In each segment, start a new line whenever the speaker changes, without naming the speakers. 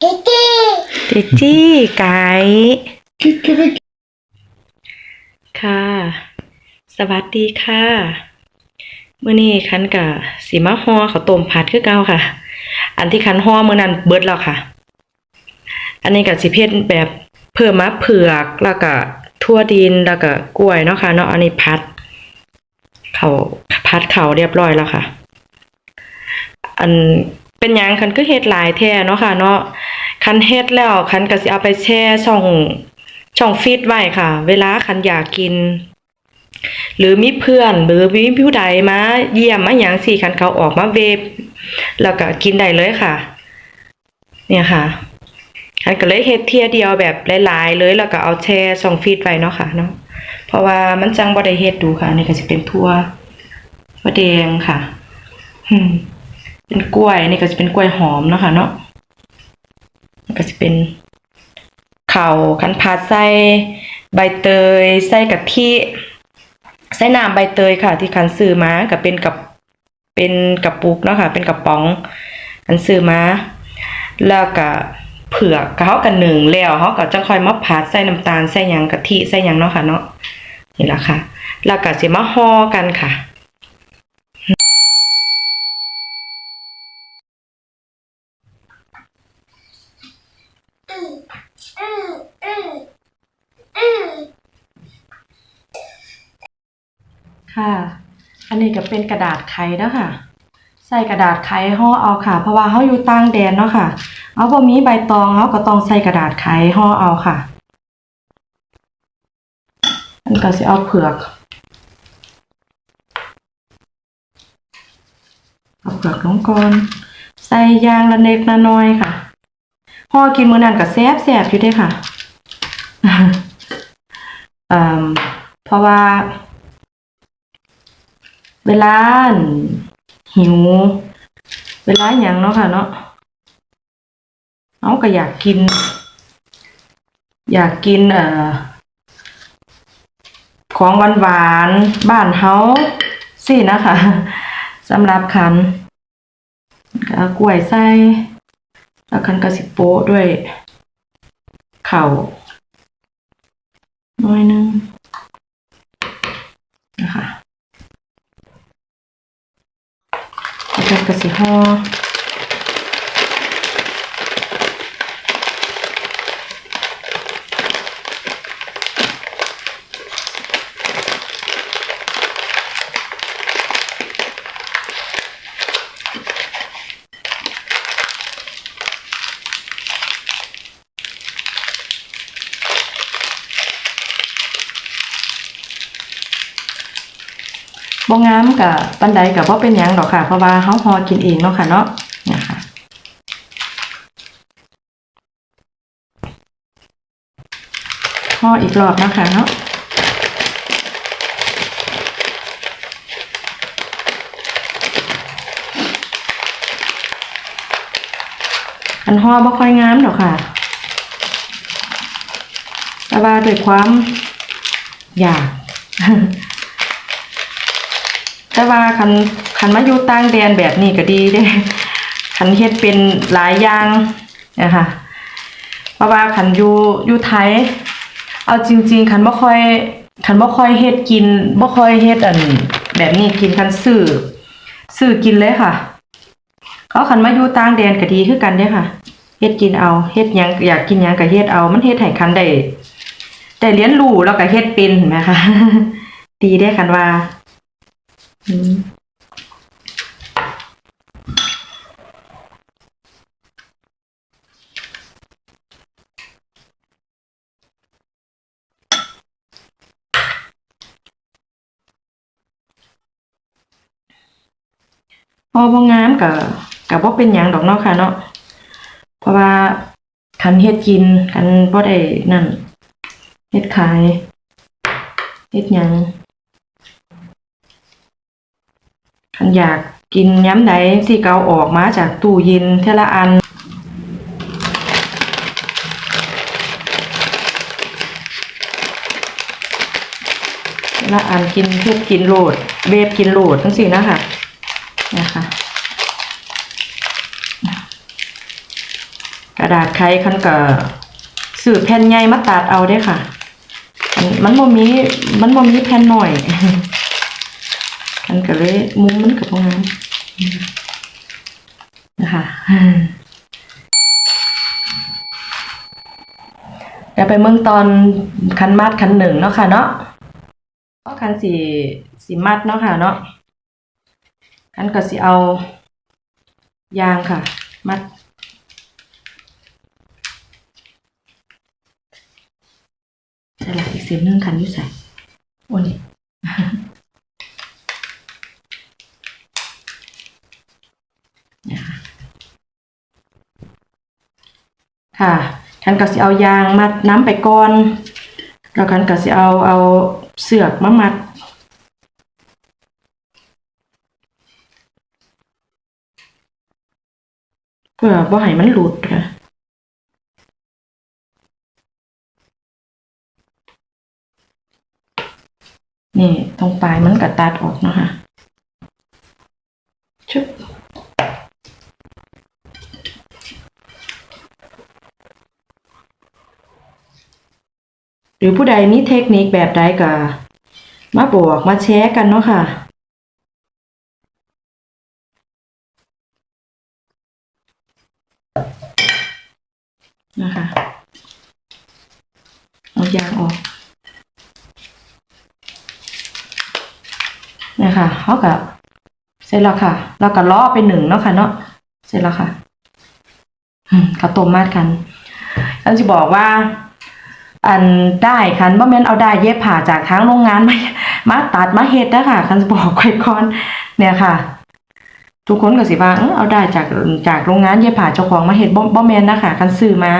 เจจี้ไก่ค่ะ สวัสดีค่ะมื้อนี้คันกะสิมาห่อข้าวต้มผัดคือเก่าค่ะ อันที่คันห่อมื้อนั้นเบิดแล้วค่ะ อันนี้ก็สิเพ็ดแบบเพิ่มมาเผือกแล้วก็ทั่วดินแล้วก็กล้วยเนาะค่ะเนาะอันนี้พัด เขาพัดเขาเรียบร้อยแล้วค่ะ อัน เป็นหยังคันคือเฮ็ดหลายแท้เนาะค่ะ เนาะคันเฮ็ดแล้วคันก็สิเอาไปแช่ช่องช่องฟีดไว้ค่ะ เวลาคันอยากกิน หรือมีเพื่อนหรือมีผู้ใดมาเยี่ยมมาหยังสิคันเขาออกมาเวฟแล้วก็กินได้เลยค่ะ เนี่ยค่ะอันก็เลยเฮ็ดเทียเดียวแบบหลายๆเลยแล้วก็เอาแช่ช่องฟีดไว้เนาะค่ะเนาะเพราะว่ามันจังบ่ได้เฮ็ดดูค่ะนี่ก็สิเป็นทั่วทั่วแดงค่ะ อืม เป็นกล้วยนี่ก็สิเป็นกล้วยหอมเนาะค่ะเนาะก็สิเป็นข้าวคันผัดใส่ใบเตยใส่กะทิใส่น้ำใบเตยค่ะ ที่คันซื้อมาก็เป็นกับเป็นกระปุกเนาะค่ะ เป็นกระป๋องอันซื้อมาแล้วก็เผือกก็เขากันหนึ่งแล้วเขาก็จะคอยมาผัดใส่น้ำตาลใส่ยังกะทิใส่ยังเนาะค่ะเนาะนี่แหละค่ะ แล้วก็เสิมาห่อกันค่ะ ค่ะ อันนี้ก็เป็นกระดาษไขแล้วค่ะ ใส่กระดาษไขห่อเอาค่ะ เพราะว่าเขาอยู่ต่างแดนเนาะค่ะ เอาบ่มีใบตองเขาก็ต้องใส่กระดาษไขห่อเอาค่ะอันก็สิเอาเผือกเอาเผือกลงก่อน ใส่ยางละเล็กละน้อยค่ะ ห่อกินมื้อนั้นก็แซ่บแซ่บอยู่เด้ค่ะเพราะว่า เวลาหิว เวลาหยังเนาะค่ะ เนาะเอาก็อยากกิน อยากกินเอ่อของหวานหวานบ้านเฮาสินะคะสำหรับคันก็กล้วยใส่ แล้วคันกระสิโป้ด้วย เข่าน้อยหนึงนะคะแล้วกันก็สิห่อ บ่งามกับปันใดกับว่าเป็นยังดอกค่ะ เพราะว่าเฮาฮอกินเองเนาะค่ะเนาะนี่ยค่ะห่ออีกรอบนะคะเนาะอันห่อบ่ค่อยงามดอกค่ะแต่ว่าด้วยความอยาก แต่ว่าคันคันมาอยู่ต่างแดนแบบนี้ก็ดีเด้คันเฮ็ดเป็นหลายอย่างนะคะเพราะว่าคันอยู่อยู่ไทย เอาจริง ๆ คันบ่ค่อยคันบ่ค่อยเฮ็ดกินบ่ค่อยเฮ็ดอันแบบนี้กินคันซื้อซื้อกินเลยค่ะเขาคันมาอยู่ต่างแดนก็ดีคือกันเด้ค่ะเฮ็ดกินเอาเฮ็ดหยังอยากกินหยังก็เฮ็ดเอา มันเฮ็ดให้คันได้ได้เรียนรู้แล้วก็เฮ็ดเป็นเห็นไหมคะดีได้คันว่า พอบ่งงามก็ก็บ่เป็นหยังดอกเนาะค่ะเนาะเพราะว่าคันเฮ็ดกินคันบ่ได้นั่นเฮ็ดขายเฮ็ดหยัง คัน อยากกินย้ำใดสิเกาออกมาจากตู้เย็นเทละอัน ละอันกินเพื่อกินโหลดเวฟกินโหลดทั้งสี่นะคะนะคะกระดาษไขคันก็สื่อแผ่นใหญ่มาตัดเอาได้ค่ะอันมันบ่มีมันบ่มีแผ่นหน่อย มันก็เลยมุมมันกับพวกนั้นนะคะเดี๋ยวไปเมืองตอนคันมัดคันหนึ่งเนาะค่ะเนาะก็คันสีสีมัดเนาะค่ะเนาะคันก็สิเอา ยางค่ะ มัดใช่ละอีกเส้นหนึ่งคันยู่ใส่โอ้นี่ เนี่ยค่ะ ค่ะคันก็สิเอายางมัดน้ำไปก่อนแล้วคันก็สิเอาเอาเสือกมามัดเพื่อบ่ให้มันหลุดค่ะนี่ตรงปลายมันก็ตัดออกเนาะคะชุบ หรือผู้ใดมีเทคนิคแบบใดก็มาบอกมาแชร์กันเนาะค่ะนะคะเอายางออกเนี่ยค่ะเขากับเสร็จแล้วค่ะ เราก็ล้อไปหนึ่งเนาะค่ะเนาะเสร็จแล้วค่ะอืมข้าวต้มมาดกันฉันจะบอกว่า อันได้คันบ่แม่นเอาได้เย็บผ่าจากทางโรงงานมามาตัดมาเฮ็ดนะค่ะคันจะบอกไว้ก่อนเนี่ยค่ะ ทุกคนก็สิว่าเออเอาได้จากจากโรงงานเย็บผ่าเจ้าของมาเฮ็ดบ่บ่แม่นนะคะคันซื้อมา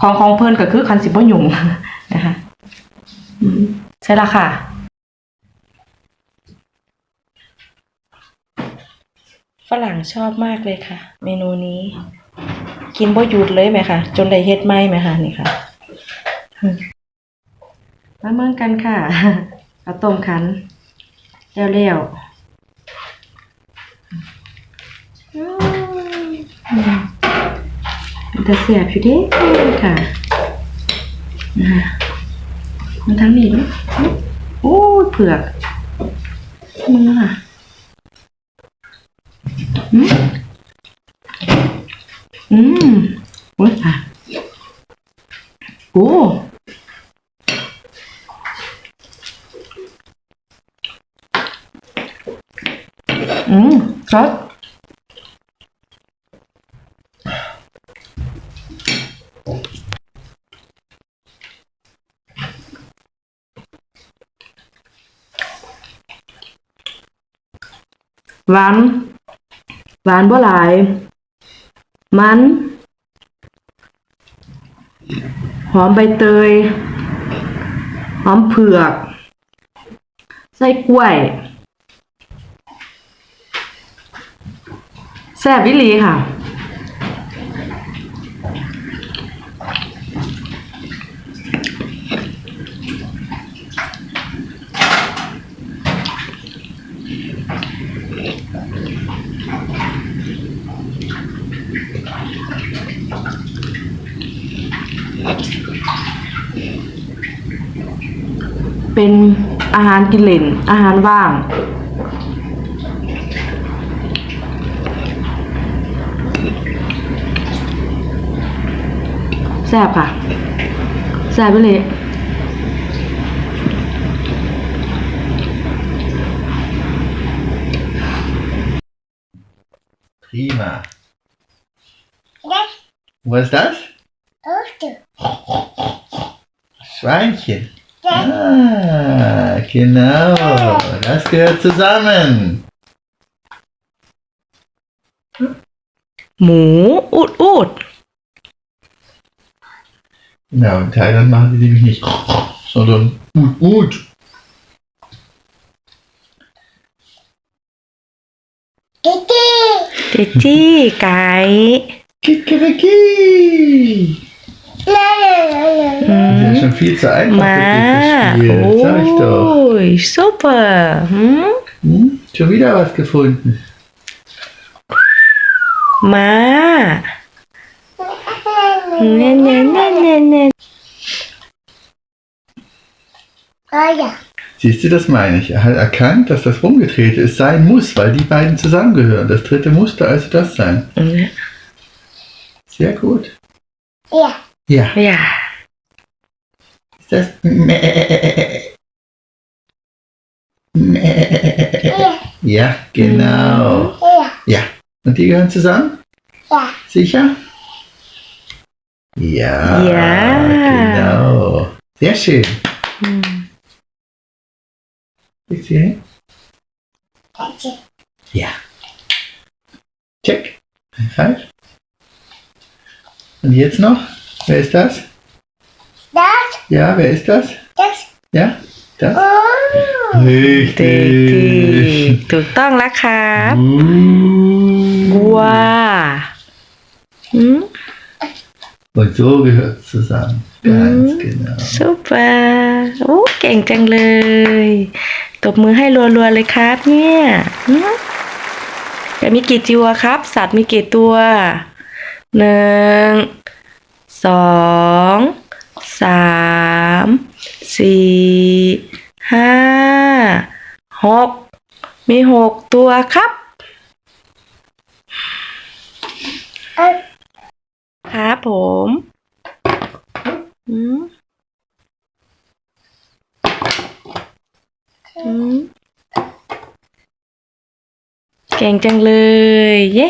ของของเพิ่นก็คือคันสิบ่ยุ่งนะคะใช่ละค่ะฝรั่งชอบมากเลยค่ะ เมนูนี้ กินบ่หยุดเลยไหมคะจนได้เฮ็ดไหมไหมคะนี่ค่ะ มาเมืองกันค่ะเอาต้มขันเร็วๆอืมมันจะเสียบอยู่ดิค่ะนะคะมันทั้งนี้ด้วยโอ้เผือกมึงอะค่ะอืมอืมโอ้ยอะโอ้อืม ครับหวานหวานบ่หลาย มัน หอมใบเตย หอมเผือก ไส้กล้วย แซ่บวิลีค่ะ เป็นอาหารกินเล่น อาหารว่าง แซ่บค่ะ แซ่บไปเลย
Prima.
Das
Was ist das?
Toaster.
Schweinchen.
Das
Ah, genau. Das gehört zusammen.
หมูอุดอุด
Genau, in Thailand machen die nämlich nicht, sondern Ut Ut.
Kitty.
เจจี้ไก่
Kikeriki.
La la la la.
อื
Das
ม
ist schon viel zu einfach
มา
für dich
โอ้
das Spiel. Sag ich doch.
ยซุปเปอร์หืม
Hm? Schon wieder was gefunden.
ม Ne ne ne ne ne.
Ah ja.
Siehst du, das meine ich. Er hat erkannt, dass das rumgetrete ist sein muss, weil die beiden zusammengehören. Das dritte musste also das sein.
Ja.
Sehr gut.
Ja.
Ja.
Ja.
Ist das
Mäh. Äh, äh, äh, Mäh.
Ja, genau. Mhm.
Ja.
ja. Und die gehören zusammen?
Ja.
Sicher? Ja.
Ja. Ja.
Genau. Sehr schön.
อืม
Ist sie hin?
Danke.
Ja. Check. Ein Falsch. Und jetzt noch? Wer ist das?
Das.
Ja, wer ist das?
Das.
Ja? Das?
Oh.
เด็กดี
Richtig.
ถูกต้องแล้วครับ
Uh.
วัวอืม
Und so gehört es zusammen. Ganz
Mhm.
genau.
ซูเปอร์โอ้เก่งจังเลย ตบมือให้รัวๆเลยครับเนี่ยอืมแต่มีกี่ตัวครับ สัตว์มีกี่ตัว หนึ่ง สอง สาม สี่ ห้า หก มีหกตัวครับ ครับผมอืมอืมเก่งจังเลย เย้